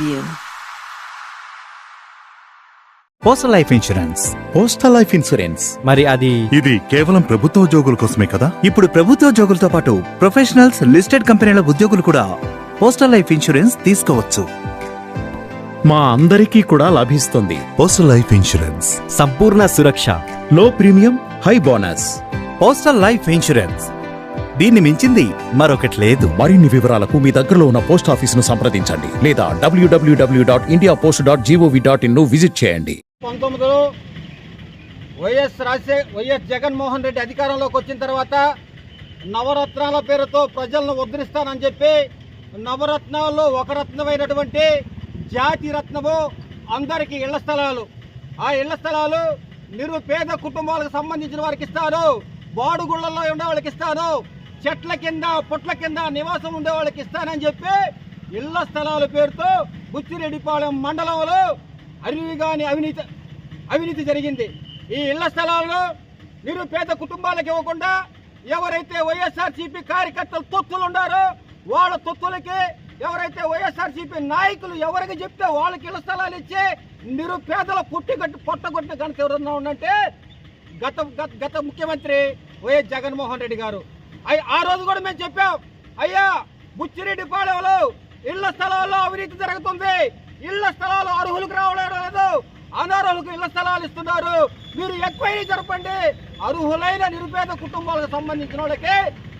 you. Postal life insurance postal life insurance మరి అది ఇది కేవలం ప్రభుత్వ ఉద్యోగుల కోసమే కదా? ఇప్పుడు ప్రభుత్వ ఉద్యోగులతో పాటు ప్రొఫెషనల్స్ లిస్టెడ్ కంపెనీల ఉద్యోగులు కూడా పోస్టల్ లైఫ్ ఇన్సూరెన్స్ తీసుకోవచ్చు. మా అందరికీ కూడా లభిస్తుంది. పోస్టల్ లైఫ్ ఇన్సూరెన్స్ సంపూర్ణ సురక్ష. లో premium high bonus postal life insurance దీన్ని మించింది మరొకటి లేదు. మరిన్ని వివరాలకు మీ దగ్గరలో ఉన్న పోస్ట్ ఆఫీసును సంప్రదించండి లేదా డబ్ల్యూడబ్ల్యూడబ్ల్యూ dot India post dot gov dot in visit చేయండి. పంతొమ్మిదిలో వైఎస్ రాజశే వైఎస్ జగన్మోహన్ రెడ్డి అధికారంలోకి వచ్చిన తర్వాత నవరత్నాల పేరుతో ప్రజలను ఉద్ధరిస్తానని చెప్పి నవరత్నాల్లో ఒక రత్నమైనటువంటి జాతి రత్నము అందరికీ ఇళ్ళ స్థలాలు. ఆ ఇళ్ళ స్థలాలు నిరుపేద కుటుంబాలకు సంబంధించిన వారికి ఇస్తారు బాడుగుళ్ళలో ఉండే వాళ్ళకి ఇస్తాను. చెట్ల కింద పుట్ల కింద నివాసం ఉండే వాళ్ళకి ఇస్తానని చెప్పి ఇళ్ళ స్థలాల పేరుతో బుచ్చిరెడ్డిపాలెం మండలంలో అరివిగాని అవినీతి అవినీతి జరిగింది. ఈ ఇళ్ళ స్థలాలను నిరుపేద కుటుంబాలకు ఇవ్వకుండా ఎవరైతే వైఎస్ఆర్సీపీ కార్యకర్తలు తొత్తులు ఉన్నారో వాళ్ళ తొత్తులకి ఎవరైతే వైఎస్ఆర్సీపీ నాయకులు ఎవరికి చెప్తే వాళ్ళకి ఇళ్ళ స్థలాలు ఇచ్చి నిరుపేదల పుట్టిగట్టు పొట్టగొట్టిన కనుక ఎవరన్నా ఉందంటే గత గత గత ముఖ్యమంత్రి వైఎస్ జగన్మోహన్ రెడ్డి గారు. ఆ రోజు కూడా మేము చెప్పాం అయ్యా బుచ్చిరెడ్డి పాలెంలో ఇళ్ళ స్థలాల్లో అవినీతి జరుగుతుంది. ఇళ్ళ స్థలాలు అర్హులకు రావడం లేదు. అనర్హులకు ఇళ్ళ స్థలాలు ఇస్తున్నారు. మీరు ఎంక్వైరీ జరపండి. అర్హులైన నిరుపేద కుటుంబాలకు సంబంధించిన వాళ్ళకి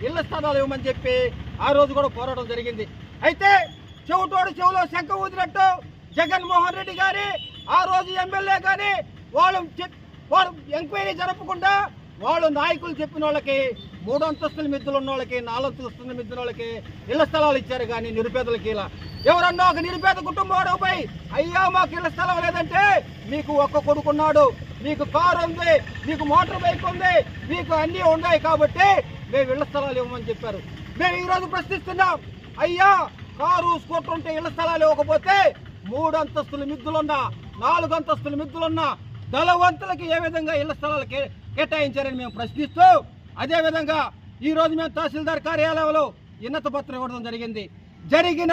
ఇళ్ళ స్థలాలు ఇవ్వమని చెప్పి ఆ రోజు కూడా పోరాటం జరిగింది. అయితే చెవిటోడు చెవులో శంఖ ఊదినట్టు జగన్మోహన్ రెడ్డి గారి ఆ రోజు ఎమ్మెల్యే కానీ వాళ్ళు చెప్- వాళ్ళు ఎంక్వైరీ జరపకుండా వాళ్ళు నాయకులు చెప్పిన వాళ్ళకి మూడు అంతస్తుల మిద్దులు ఉన్న వాళ్ళకి నాలుగు అంతస్తుల మిద్దుల వాళ్ళకి ఇళ్ళ స్థలాలు ఇచ్చారు కానీ నిరుపేదలకి ఇలా. ఎవరన్నా ఒక నిరుపేద కుటుంబం పోయి అయ్యా మాకు ఇళ్ళ స్థలం లేదంటే మీకు ఒక్క కొడుకున్నాడు మీకు కారు ఉంది మీకు మోటార్ బైక్ ఉంది మీకు అన్నీ ఉన్నాయి కాబట్టి మేము ఇళ్ళ స్థలాలు ఇవ్వమని చెప్పారు. మేము ఈరోజు ప్రశ్నిస్తున్నాం అయ్యా కారు స్కూటర్ ఉంటే ఇళ్ళ స్థలాలు ఇవ్వకపోతే మూడు అంతస్తుల మిద్దులున్నా నాలుగు అంతస్తుల మిద్దులున్నా దళవంతులకి ఏ విధంగా ఇళ్ళ స్థలాలు కేటాయించారని మేము ప్రశ్నిస్తూ అదేవిధంగా ఈరోజు మేము తహసీల్దార్ కార్యాలయంలో ఉన్నత పత్రం ఇవ్వడం జరిగింది. జరిగిన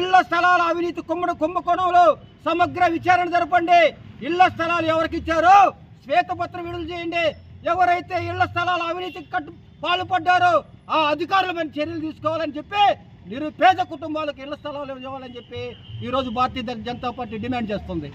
ఇళ్ళ స్థలాల అవినీతి కుమ్మడి కుంభకోణంలో సమగ్ర విచారణ జరపండి. ఇళ్ళ స్థలాలు ఎవరికి ఇచ్చారో శ్వేతపత్రం విడుదల చేయండి. ఎవరైతే ఇళ్ళ స్థలాల అవినీతికి కట్టు పాల్పడ్డారో ఆ అధికారుల మీద చర్యలు తీసుకోవాలని చెప్పి నిరుపేద కుటుంబాలకు ఇళ్ళ స్థలాలు ఇవ్వాలని చెప్పి ఈరోజు భారతీయ జనతా పార్టీ డిమాండ్ చేస్తుంది.